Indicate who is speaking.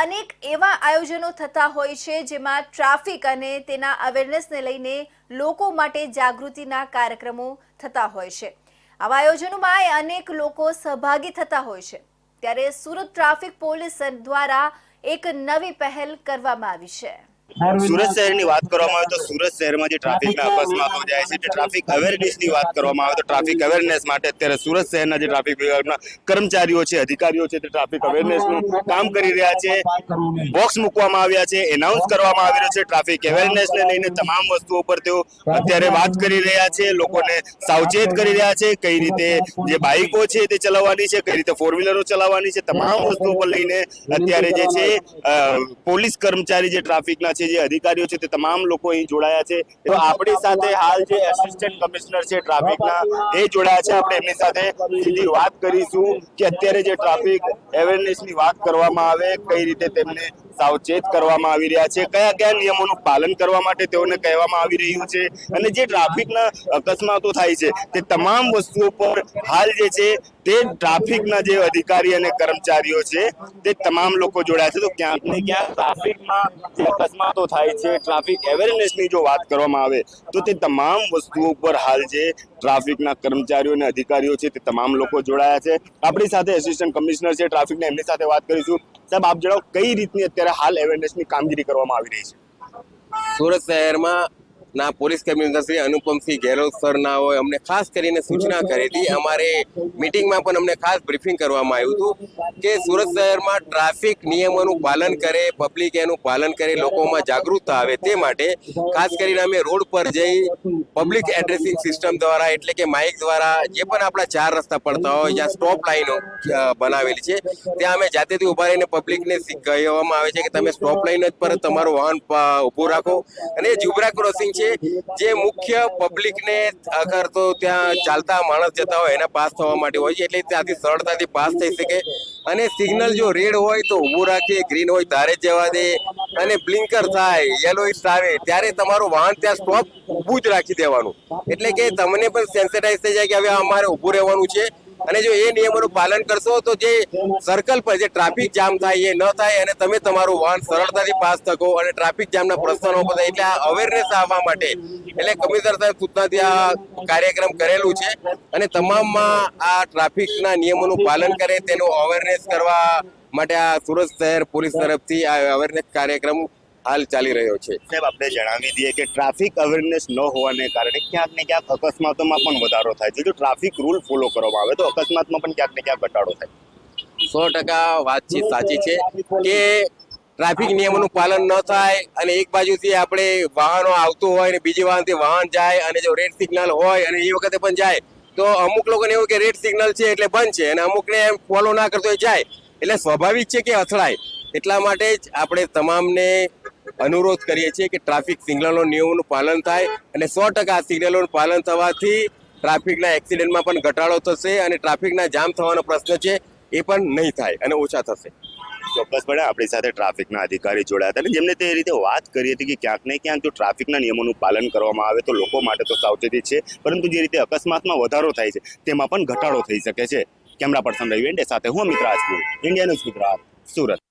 Speaker 1: અનેક એવા આયોજનો થતા હોય છે જેમાં ટ્રાફિક અને તેના અવેરનેસને લઈને લોકો માટે જાગૃતિના કાર્યક્રમો થતા હોય છે. આવા આયોજનોમાં અનેક લોકો સહભાગી થતા હોય છે. ત્યારે સુરત ટ્રાફિક પોલીસ દ્વારા એક નવી પહેલ કરવામાં આવી છે.
Speaker 2: સુરત શહેરની વાત કરવામાં આવે તો સુરત શહેરમાં જે ટ્રાફિકના અકસ્માતો જાય છે. તે ટ્રાફિક અવેરનેસની વાત કરવામાં આવે તો ટ્રાફિક અવેરનેસ માટે અત્યારે સુરત શહેરના જે ટ્રાફિક વિભાગના કર્મચારીઓ છે અધિકારીઓ છે તે ટ્રાફિક અવેરનેસનું કામ કરી રહ્યા છે. બોક્સ મૂકવામાં આવ્યા છે એનાઉન્સ કરવામાં આવી રહ્યો છે. ટ્રાફિક અવેરનેસને લઈને તમામ વસ્તુઓ પર તેઓ અત્યારે વાત કરી રહ્યા છે. લોકોને સાવચેત કરી રહ્યા છે કઈ રીતે જે બાઇકો છે તે ચલાવવાની છે કઈ રીતે ફોર વ્હીલરો ચલાવવાની છે તમામ વસ્તુઓ પર લઈને અત્યારે જે છે પોલીસ કર્મચારી જે ટ્રાફિકના છે, જે અધિકારીઓ છે, તે તમામ લોકો અહીં જોડાયા છે. તો આપણી સાથે હાલ જે એસિસ્ટન્ટ કમિશનર છે ટ્રાફિકના એ જોડાયા છે. આપણે એમની સાથે સીધી વાત કરીશું કે અત્યારે જે ટ્રાફિક અવેરનેસની વાત કરવામાં આવે, કઈ રીતે તેમને સાવચેત કરવામાં આવી રહ્યા છે, કયા કયા નિયમોનું પાલન કરવા માટે તેઓને કહેવામાં આવી રહ્યું છે, અને જે ટ્રાફિકના અકસ્માતો થાય છે, તે તમામ વસ્તુઓ પર હાલ જે છે, તે ટ્રાફિકના જે અધિકારી અને કર્મચારીઓ છે, તે તમામ લોકો જોડાયા છે. તો ક્યાંક ને ક્યાંક ટ્રાફિકમાં જે અકસ્માતો થાય છે, ટ્રાફિક અવેરનેસની જો વાત કરવામાં આવે, તો તે તમામ વસ્તુઓ પર હાલ જે ટ્રાફિકના કર્મચારીઓ અને અધિકારીઓ છે, તે તમામ લોકો જોડાયા છે. આપણી સાથે એસિસ્ટન્ટ કમિશનર છે ટ્રાફિકના એમની સાથે વાત કરીશું. સાહેબ, આપ જણાવો, કઈ રીતની અત્યારે હાલ અવેરનેસની કામગીરી કરવામાં આવી રહી છે?
Speaker 3: સુરત શહેરમાં ના, પોલીસ કમિશનર શ્રી અનુપમસિંહ ગેહલોત સરના હોય. અમને ખાસ કરીને સૂચના કરી હતી. અમારે મીટિંગમાં પણ અમને ખાસ બ્રીફિંગ કરવામાં આવ્યું હતું કે સુરત શહેરમાં ટ્રાફિક નિયમોનું પાલન કરે પબ્લિક એનું પાલન કરે, લોકોમાં જાગૃતતા આવે તે માટે ખાસ કરીને અમે રોડ પર જઈ પબ્લિક એડ્રેસિંગ સિસ્ટમ દ્વારા એટલે કે માઇક દ્વારા જે પણ આપણા ચાર રસ્તા પડતા હોય, જ્યાં સ્ટોપ લાઈનો બનાવેલી છે, ત્યાં અમે જાતેથી ઊભા રહીને પબ્લિકને કહેવામાં આવે છે કે તમે સ્ટોપ લાઈન પર તમારું વાહન ઊભું રાખો. અને એ ઝુબરા ક્રોસિંગ છે, જે મુખ્ય પબ્લિકને અગર તો ત્યાં ચાલતા માણસ જતા હોય, એના પાસ થવા માટે હોય છે, એટલે ત્યાંથી સરળતાથી પાસ થઈ શકે. અને સિગ્નલ જો રેડ હોય તો ઊભું રાખીએ ગ્રીન હોય તારે જવા દે, અને બ્લિંકર થાય યલો આવે, ત્યારે તમારું વાહન ત્યાં સ્ટોપ ઊભું જ રાખી દેવાનું. એટલે કે તમને પણ સેન્સેટાઇઝ થઈ જાય કે હવે અમારે ઊભું રહેવાનું છે. અને જો એ નિયમોનું પાલન કરશો તો જે સર્કલ પર જે ટ્રાફિક જામ થાય, એ ન થાય અને તમે તમારું વાહન સરળતાથી પાસ થકો અને ટ્રાફિક જામના પ્રશ્નો બધા એટલે આ અવેરનેસ આવવા માટે. એટલે કમિશનર સાહેબ સૂચનાથી આ કાર્યક્રમ કરેલું છે અને તમામમાં આ ટ્રાફિકના નિયમોનું પાલન કરે તેનું અવેરનેસ કરવા માટે આ સુરત શહેર પોલીસ તરફથી આ અવેરનેસ કાર્યક્રમ હાલ ચાલી રહ્યો છે.
Speaker 2: સાહેબ આપણે જણાવી દઈએ કે ટ્રાફિક અવેરનેસ ન હોવાને કારણે ક્યાંક ને ક્યાંક અકસ્માતોમાં પણ વધારો થાય છે. જો ટ્રાફિક રૂલ ફોલો કરવામાં આવે તો અકસ્માતમાં પણ ક્યાંક ને ક્યાંક ઘટાડો થાય.
Speaker 3: સો ટકા વાતચીત સાચી છે કે ટ્રાફિક નિયમોનું પાલન ન થાય અને એક બાજુથી આપણે વાહનો આવતું હોય અને બીજી વાહનથી વાહન જાય અને જો રેડ સિગ્નલ હોય અને એ વખતે પણ જાય તો અમુક લોકોને એવું કે રેડ સિગ્નલ છે એટલે બંધ છે અને અમુકને એમ ફોલો ના કરતો જાય. એટલે સ્વાભાવિક છે કે અથડાય. એટલા માટે જ આપણે તમામને અનુરોધ કરીએ છીએ કે ટ્રાફિક સિગ્નલો નિયમોનું પાલન થાય અને સો ટકા સિગ્નલોનું પાલન થવાથી ટ્રાફિકના એક્સિડન્ટમાં પણ ઘટાડો થશે અને ટ્રાફિકના જામ થવાનો પ્રશ્ન છે એ પણ નહીં થાય અને ઓછા થશે.
Speaker 2: ચોક્કસપણે આપણી સાથે ટ્રાફિકના અધિકારી જોડાયા હતા. અને જેમને તે રીતે વાત કરી હતી કે ક્યાંક ને ક્યાંક જો ટ્રાફિકના નિયમોનું પાલન કરવામાં આવે તો લોકો માટે તો સાવચેતી છે. પરંતુ જે રીતે અકસ્માતમાં વધારો થાય છે, તેમાં પણ ઘટાડો થઈ શકે છે. કેમેરા પર્સન રવિ સાથે હું અમિત રાજપૂત, ઇન્ડિયા ન્યૂઝ ગુજરાત, સુરત.